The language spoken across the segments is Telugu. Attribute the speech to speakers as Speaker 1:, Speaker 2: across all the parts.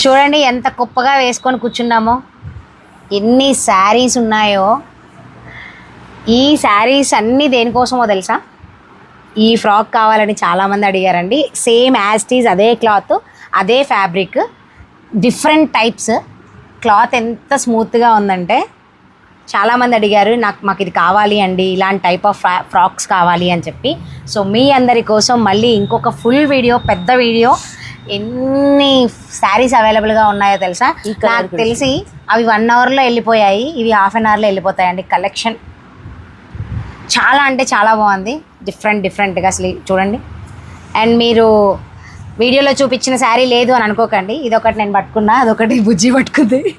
Speaker 1: చూడండి ఎంత గొప్పగా వేసుకొని కూర్చున్నామో. ఎన్ని శారీస్ ఉన్నాయో. ఈ శారీస్ అన్నీ దేనికోసమో తెలుసా? ఈ ఫ్రాక్ కావాలని చాలామంది అడిగారండి. సేమ్ యాస్టీస్ అదే క్లాత్ అదే ఫ్యాబ్రిక్ డిఫరెంట్ టైప్స్. క్లాత్ ఎంత స్మూత్గా ఉందంటే చాలామంది అడిగారు నాకు మాకు ఇది కావాలి అండి ఇలాంటి టైప్ ఆఫ్ ఫ్రా ఫ్రాక్స్ కావాలి అని చెప్పి. సో మీ అందరి కోసం మళ్ళీ ఇంకొక ఫుల్ వీడియో పెద్ద వీడియో ఎన్ని శారీస్ అవైలబుల్గా ఉన్నాయో తెలుసా? నాకు తెలిసి అవి వన్ అవర్లో వెళ్ళిపోయాయి ఇవి హాఫ్ అన్ అవర్లో వెళ్ళిపోతాయండి కలెక్షన్ చాలా అంటే చాలా బాగుంది. డిఫరెంట్ డిఫరెంట్గా అసలు చూడండి. అండ్ మీరు వీడియోలో చూపించిన శారీ లేదు అని అనుకోకండి. ఇదొకటి నేను పట్టుకున్నా అదొకటి బుజ్జి పట్టుకుంది.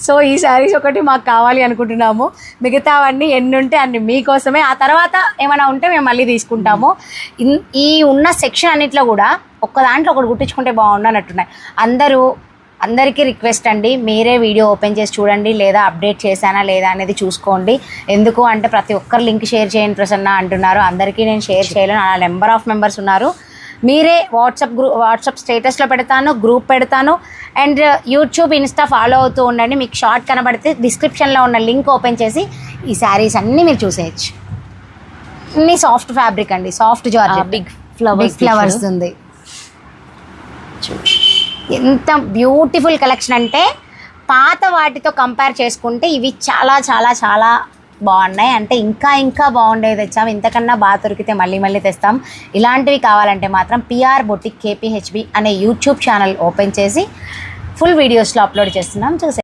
Speaker 1: సో ఈ శారీస్ ఒకటి మాకు కావాలి అనుకుంటున్నాము. మిగతావన్నీ ఎన్ని ఉంటే అన్ని మీకోసమే. ఆ తర్వాత ఏమైనా ఉంటే మేము మళ్ళీ తీసుకుంటాము. ఇన్- ఈ ఉన్న సెక్షన్ అన్నిట్లో కూడా ఒక్క దాంట్లో ఒకటి కుట్టించుకుంటే బాగుండు అన్నట్టున్నాయి. అందరూ అందరికీ రిక్వెస్ట్ అండి మీరే వీడియో ఓపెన్ చేసి చూడండి లేదా అప్డేట్ చేశానా లేదా అనేది చూసుకోండి. ఎందుకు అంటే ప్రతి ఒక్కరు లింక్ షేర్ చేయండి ప్రసన్న అంటున్నారు. అందరికీ నేను షేర్ చేయలేను. అలా నెంబర్ ఆఫ్ మెంబర్స్ ఉన్నారు. మీరే వాట్సాప్ గ్రూ వాట్సాప్ స్టేటస్లో పెడతాను గ్రూప్ పెడతాను. అండ్ యూట్యూబ్ ఇన్స్టా ఫాలో అవుతూ ఉండండి. మీకు షార్ట్ కనబడితే డిస్క్రిప్షన్లో ఉన్న లింక్ ఓపెన్ చేసి ఈ శారీస్ అన్నీ మీరు చూసేయచ్చు. అన్ని సాఫ్ట్ ఫ్యాబ్రిక్ అండి. Soft georgette
Speaker 2: big flowers
Speaker 1: big flowers ఉంది. ఎంత బ్యూటిఫుల్ కలెక్షన్ అంటే పాత వాటితో కంపేర్ చేసుకుంటే ఇవి చాలా చాలా చాలా బాగున్నాయి. అంటే ఇంకా ఇంకా బాగుండేది తెచ్చాం. ఇంతకన్నా బాగా దొరికితే మళ్ళీ మళ్ళీ తెస్తాం. ఇలాంటివి కావాలంటే మాత్రం పిఆర్ బొటిక్ కేపీహెచ్బి అనే యూట్యూబ్ ఛానల్ ఓపెన్ చేసి ఫుల్ వీడియోస్లో అప్లోడ్ చేస్తున్నాం. చూసే